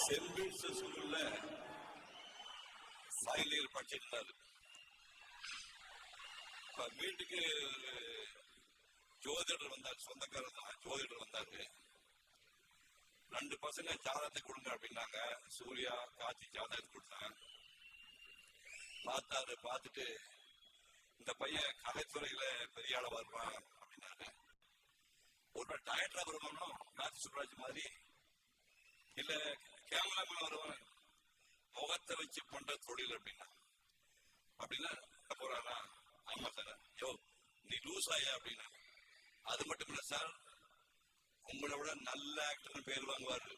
Send ஸ்கூல்ல final படிச்சிருந்தாரு வீட்டுக்கு ஜோதிடர் வந்தார் சொந்தக்காரர் தான் ஜோதிடர் வந்தாரு. ரெண்டு பசங்க ஜாதகத்தை கொடுங்க அப்படின்னாங்க. சூர்யா காட்சி ஜாதகத்தை கொடுத்தாங்க. பார்த்தாரு பார்த்துட்டு இந்த பையன் கலைத்துறையில பெரிய ஆள வருவான் அப்படின்னாரு. ஒரு டைரக்டரா வருவானோ மேத்யூ சுப்ராஜ் மாதிரி கேமராமேன் வருவான் முகத்தை வச்சு பண்ற தொழில் அப்படின்னா. அப்படின்னா போறானா ஆமா சார். யோ நீ லூஸ் ஆயா அப்படின்னா. அது மட்டும் இல்ல சார் உங்களை விட நல்ல ஆக்டர் பேர் வாங்குவாரு.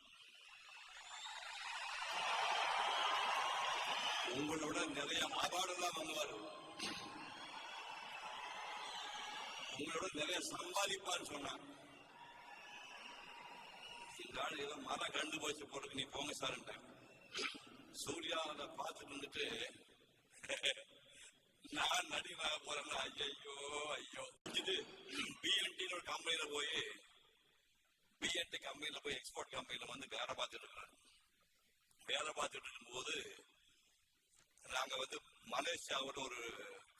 உங்களை விட நிறைய அவார்டு வாங்குவாரு. உங்களோட நிறைய சம்பாதிப்பான்னு சொன்னான் இந்த ஆள் ஏதோ மரம் கண்டு போச்சு போறதுக்கு நீ போங்க சார்ன்ட்டேன் சூர்யா அதை பார்த்துட்டு வந்துட்டு நான் நடிகனாக போறேன்னா ஐயோ ஐயோ. இது பிஎன்டின்னு ஒரு கம்பெனியில போய் பிஎன்டி கம்பெனியில போய் எக்ஸ்போர்ட் கம்பெனியில வந்து வேலை பார்த்துட்டு இருக்கிறேன் வேலை பார்த்துட்டு இருக்கும்போது நாங்க வந்து மலேசியாவோட ஒரு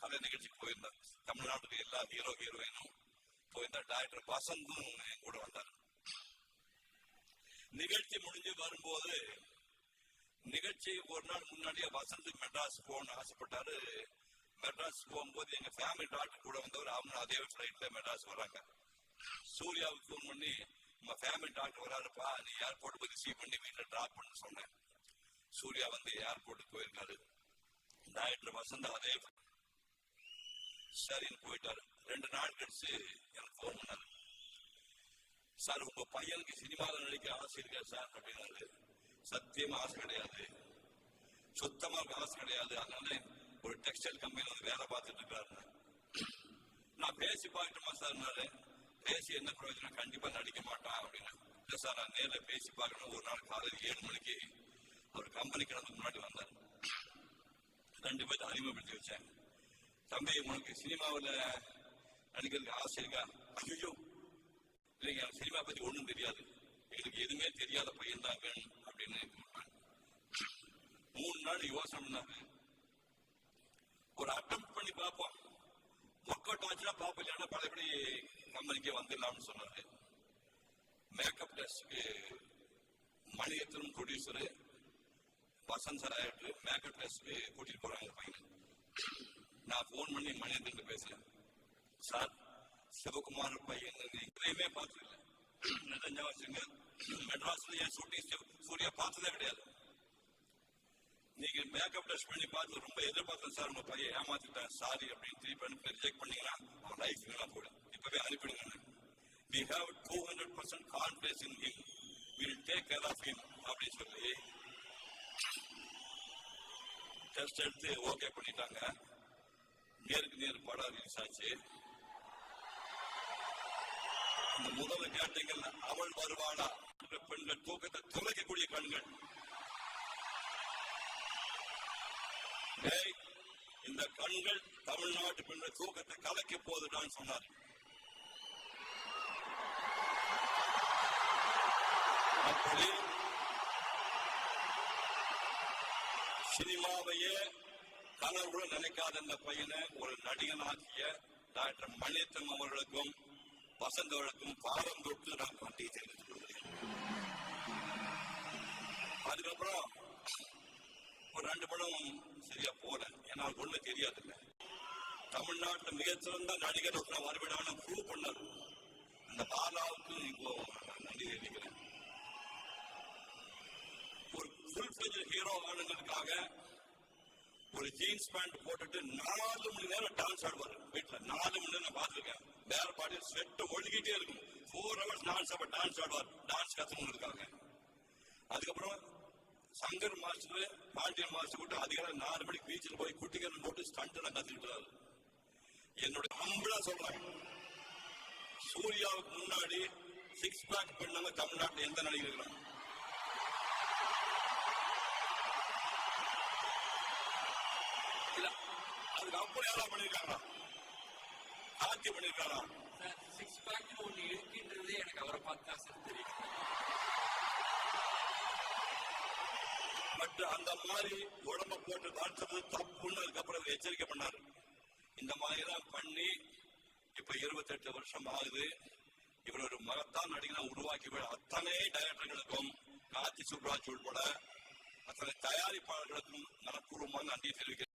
கலை நிகழ்ச்சிக்கு போயிருந்தோம். தமிழ்நாட்டுக்கு எல்லா ஹீரோ ஹீரோயினும் போயிருந்தா டாக்டர் வசந்தும் என் கூட வந்தார். நிகழ்ச்சி முடிஞ்சு வரும்போது நிகழ்ச்சி ஒரு நாள் முன்னாடியே வசந்த் மெட்ராஸ் போகணும்னு ஆசைப்பட்டாரு. மெட்ராஸ் போகும்போது எங்க ஃபேமிலி டாக்டர் கூட வந்தவர் அவனும் அதே ஃபிளைட்ல மெட்ராஸ் வராங்க சூர்யாவுக்கு ஃபோன் பண்ணி நம்ம ஃபேமிலி டாக்டர் வராருப்பா நீ ஏர்போர்ட் போய் ரிசீவ் பண்ணி வீட்டில் ட்ராப் பண்ண சொன்னேன். சூர்யா வந்து ஏர்போர்ட்டுக்கு போயிருக்காரு. டாக்டர் வசந்த் அதே சரின்னு போயிட்டாரு. ரெண்டு நாள் கழிச்சு எனக்கு ஃபோன் பண்ணாரு. சார் உங்க பையனுக்கு சினிமாவில் நடிக்க ஆசை இருக்கா சார்? அப்படின்னாரு சத்தியமா ஆசை கிடையாது. சுத்தமா ஆசை கிடையாது. அதனால ஒரு டெக்ஸ்டைல் கம்பெனி வந்து வேலை பார்த்துட்டு இருக்காரு. நான் பேசி பார்க்கட்டுமா சார்னாரு பேசி என்ன பிரயோஜனம்? கண்டிப்பா நடிக்க மாட்டான் அப்படின்னு. இல்லை சார் நான் நேரில் பேசி பார்க்கணும் ஒரு நாள் காலையில் ஏழு மணிக்கு அவர் கம்பெனிக்கு வந்து முன்னாடி வந்தார். ரெண்டு பேர்த்து அறிமுகப்படுத்தி வச்சேன். தம்பி உனக்கு சினிமாவில் நடிக்கிறதுக்கு ஆசை இருக்கா? ஐயோ இல்லைங்க சினிமா பத்தி ஒண்ணும் தெரியாது. எங்களுக்கு எதுவுமே தெரியாத பையன் தான் வேணும் அப்படின்னு மூணு நாள் யோசனை பண்ணாங்க. ஒரு அட்டம் பண்ணி பார்ப்போம். ஒர்க் அவுட் ஆச்சுன்னா பார்ப்போம் இல்லைன்னா பழையபடி கம்பெனிக்கே வந்துடலாம்னு சொன்னாரு. மேக்கப் டெஸ்ட்க்கு மணியத்தனும் ப்ரொடியூசரு வசந்த் சார் ஆகிட்டு மேக்கப் டெஸ்ட்க்கு கூட்டிட்டு போறாங்க பையனை. நான் ஃபோன் பண்ணி மணியத்தன் பேசுறேன். சார் சிவகுமார் பையன் எதையுமே பார்த்ததில்ல நிஜஞ்சா வச்சுங்க மெட்ராஸ்ல என் ஷூட்டிங் சூர்யா பார்த்ததே கிடையாது நீங்க மேக்கப் டெஸ்ட் பண்ணி பார்த்து ரொம்ப எதிர்பார்த்தேன் சார் உங்க பையன் ஏமாத்திட்டேன் சாரி அப்படின்னு திருப்பி அனுப்பி ரிஜெக்ட் பண்ணீங்கன்னா அவன் லைஃப் வேணா போடும் இப்பவே அனுப்பிடுங்க we have 200% confidence in him we'll take care of him அப்படின்னு சொல்லி டெஸ்ட் எடுத்து ஓகே பண்ணிட்டாங்க நேருக்கு நேர் படம் ரிலீஸ் ஆச்சு இந்த முதல்ல கேட்டீங்கல்ல அவள் வருவாளா? என்ற பெண்கள் தூக்கத்தை துளைக்கக்கூடிய கண்கள் இந்த கண்கள் தமிழ்நாட்டு பெண்கள் தூக்கத்தை கலைக்க போகுதுடான்னு சொன்னார். அப்படி சினிமாவையே கனவுடன் நினைக்காத இந்த பையனை ஒரு நடிகனாக்கிய டாக்டர் மணியத்தம் அவர்களுக்கும் வசந்த வழக்கம் பாவம் தொட்டு நான் நன்றியை தெரிவித்துக் கொள்கிறேன் அதுக்கப்புறம் ஒரு ரெண்டு படம் சரியா போல ஏன்னா ஒண்ணு தெரியாது இல்லை தமிழ்நாட்டுல மிகச்சிறந்த நடிகர் ஒருத்தர் வருவிடான ப்ரூவ் பண்ணார். அந்த பாலாவுக்கு இப்போ நான் நன்றி தெரிவிக்கிறேன். ஒரு ஃபுல் ஹீரோ ஆனதுக்காக ஒரு ஜீன்ஸ் பேண்ட் போட்டுட்டு நாலு மணி நேரம் டான்ஸ் ஆடுவாரு. வீட்டுல நாலு மணி நேரம் நான் பார்த்திருக்கேன். வேற பாட்டி ஸ்வெட் ஒழுகிட்டே இருக்கும். ஃபோர் ஹவர்ஸ் டான்ஸ் அப்ப டான்ஸ் ஆடுவார். டான்ஸ் கத்துக்கணுங்கிறதுக்காக. அதுக்கப்புறம் சங்கர் மாஸ்டர் பாண்டியன் மாஸ்டர் கூட அதிகாரம் நாலு மணிக்கு பீச்சில் போய் குட்டிக்கரன் போட்டு ஸ்டண்ட் எல்லாம் கத்துக்கிட்டு என்னுடைய அம்பளா சொல்றேன் சூர்யாவுக்கு முன்னாடி சிக்ஸ் பேக் பண்ணவங்க தமிழ்நாட்டில் எந்த நடிகர் இருக்கிறாங்க அதுக்கு அப்புறம் யாரா பண்ணிருக்காங்களா ஆட்சி பண்ணிருக்காரா? சிக்ஸ் பேக்னு ஒண்ணு இருக்குன்றதே எனக்கு அவரை பார்த்து தான் சார் தெரியும் மற்றும் அந்த மாதிரி உடம்ப போட்டு தாழ்த்துறது தப்புன்னு அதுக்கப்புறம் எச்சரிக்கை பண்ணாரு. இந்த மாதிரி எல்லாம் பண்ணி இப்ப 28 வருஷம் ஆகுது. இவர் ஒரு மகத்தான் நடிகனா உருவாக்கி விட அத்தனை டைரக்டர்களுக்கும் கார்த்தி சுப்ராஜ் உட்பட அத்தனை தயாரிப்பாளர்களுக்கும் மனப்பூர்வமாக நன்றி தெரிவிக்கிறேன்.